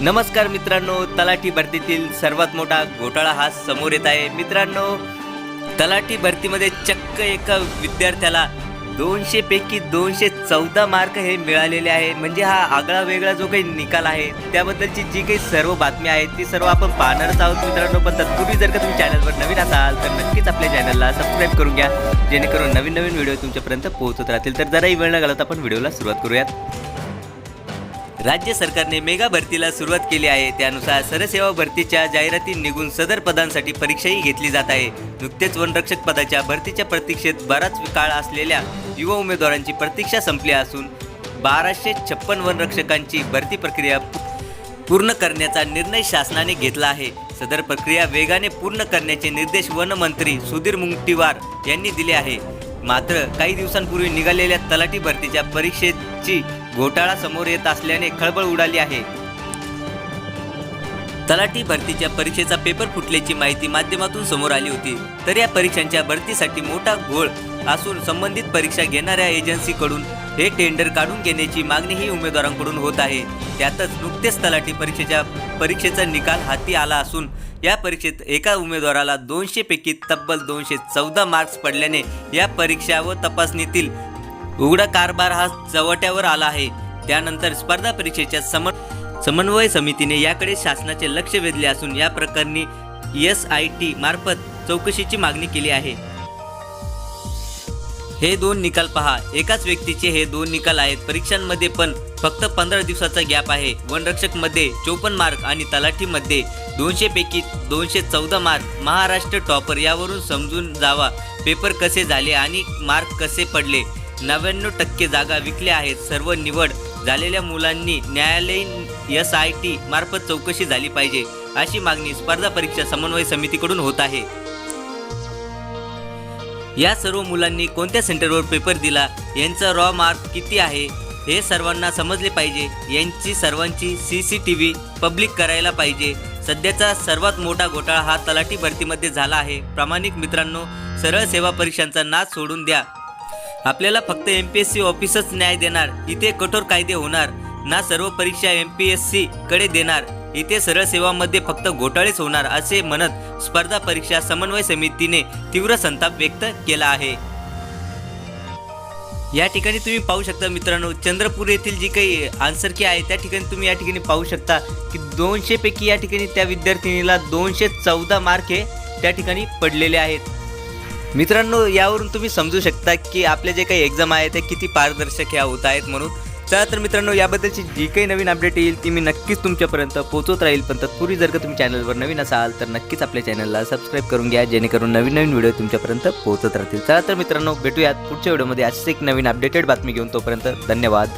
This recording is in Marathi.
नमस्कार मित्रांनो तलाठी भरतीतील सर्वात मोठा घोटाळा हा समोर येत आहे. मित्रांनो तलाठी भरतीमध्ये चक्क एका विद्यार्थ्याला दोनशे पैकी दोनशे चौदा मार्क हे मिळालेले आहे. म्हणजे हा आगळा वेगळा जो काही निकाल आहे त्याबद्दलची जी काही सर्व बातमी आहे ती सर्व आपण पाहणारच आहोत मित्रांनो. पण तत्पूर्वी जर का तुम्ही चॅनलवर नवीन असाल तर नक्कीच आपल्या चॅनलला सबस्क्राईब करून घ्या. जेणेकरून नवीन नवीन व्हिडिओ तुमच्यापर्यंत पोहोचत राहतील. तर जराही वेळ न तर आपण व्हिडिओला सुरुवात करूयात. राज्य सरकारने मेगा भरतीला सुरुवात केली आहे. त्यानुसार सरसेवा भरतीच्या जाहिराती निघून सदर पदांसाठी परीक्षाही घेतली जात आहे. नुकतेच वनरक्षक पदाच्या भरतीच्या प्रतीक्षेत बराच काळ असलेल्या युवा उमेदवारांची प्रतीक्षा संपली असून बाराशे छप्पन वनरक्षकांची भरती प्रक्रिया पूर्ण करण्याचा निर्णय शासनाने घेतला आहे. सदर प्रक्रिया वेगाने पूर्ण करण्याचे निर्देश वनमंत्री सुधीर मुंगटीवार यांनी दिले आहे. मात्र काही दिवसांपूर्वी निघालेल्या तलाठी भरतीच्या परीक्षेची घोटाळा समोर येत असल्याने खळबळ उडाली आहे. तलाठी भरतीच्या परीक्षेचा पेपर फुटल्याची माहिती माध्यमातून समोर आली होती. तर या परीक्षांच्या भरतीसाठी मोठा घोळ असून संबंधित परीक्षा घेणाऱ्या एजन्सीकडून हे टेंडर काढून घेण्याची मागणीही उमेदवारांकडून होत आहे. त्यातच नुकतेच तलाठी परीक्षेच्या परीक्षेचा निकाल हाती आला असून या परीक्षेत एका उमेदवाराला दोनशे पैकी तब्बल दोनशे चौदा मार्क्स पडल्याने या परीक्षा व तपासणीतील उघडा कारभार हा चवट्यावर आला आहे. त्यानंतर स्पर्धा परीक्षेच्या सम समन्वय समितीने याकडे शासनाचे लक्ष वेधले असून या प्रकरणी एस आय टी मार्फत चौकशीची मागणी केली आहे. हे दोन निकाल पहा. एकाच व्यक्तीचे हे दोन निकाल आहेत. परीक्षांमध्ये पण फक्त पंधरा दिवसाचा गॅप आहे. वनरक्षकमध्ये चोपन्न मार्क आणि तलाठीमध्ये दोनशे पैकी दोनशे चौदा मार्क. महाराष्ट्र टॉपर यावरून समजून जावा. पेपर कसे झाले आणि मार्क कसे पडले? नव्याण्णव टक्के जागा विकल्या आहेत. सर्व निवड झालेल्या मुलांनी न्यायालयीन एस आय टी मार्फत चौकशी झाली पाहिजे अशी मागणी स्पर्धा परीक्षा समन्वय समितीकडून होत आहे. या सर्व मुलांनी कोणत्या सेंटरवर पेपर दिला यांचा रॉ मार्क किती आहे हे सर्वांना समजले पाहिजे. यांची सर्वांची C C T V public करायला पाहिजे. सध्याचा सर्वात मोठा घोटाळा हा तलाठी भरतीमध्ये झाला आहे. प्रामाणिक मित्रांनो सरळ सेवा परीक्षांचा नाच सोडून द्या. आपल्याला फक्त एम पी एस सी ऑफिसच न्याय देणार. इथे कठोर कायदे होणार. ना सर्व परीक्षा एम पी एस सी कडे देणार. इथे सरळ सेवामध्ये फक्त घोटाळेच होणार असे म्हणत स्पर्धा परीक्षा समन्वय समितीने तीव्र संताप व्यक्त केला आहे. या ठिकाणी तुम्ही पाहू शकता मित्रांनो चंद्रपूर येथील जी काही आन्सर की आहे त्या ठिकाणी तुम्ही या ठिकाणी पाहू शकता की दोनशे पैकी या ठिकाणी त्या विद्यार्थिनीला दोनशे चौदा मार्क हे त्या ठिकाणी पडलेले आहेत. मित्रांनो यावरून तुम्ही समजू शकता की आपले जे काही एक्झाम आहे ते किती पारदर्शक ह्या होत आहेत म्हणून. चला तर मित्रांनो याबद्दलची जी काही नवीन अपडेट येईल ती मी नक्कीच तुमच्यापर्यंत पोहोचत राहील. पण तत्पूर्वी जर का तुम्ही चॅनलवर नवीन असाल तर नक्कीच आपल्या चॅनलला सबस्क्राईब करून घ्या जेणेकरून नवीन नवीन व्हिडिओ तुमच्यापर्यंत पोहोचत राहतील. चला तर मित्रांनो भेटूयात पुढच्या व्हिडिओमध्ये अशीच एक नवीन अपडेटेड बातमी घेऊन तोपर्यंत धन्यवाद.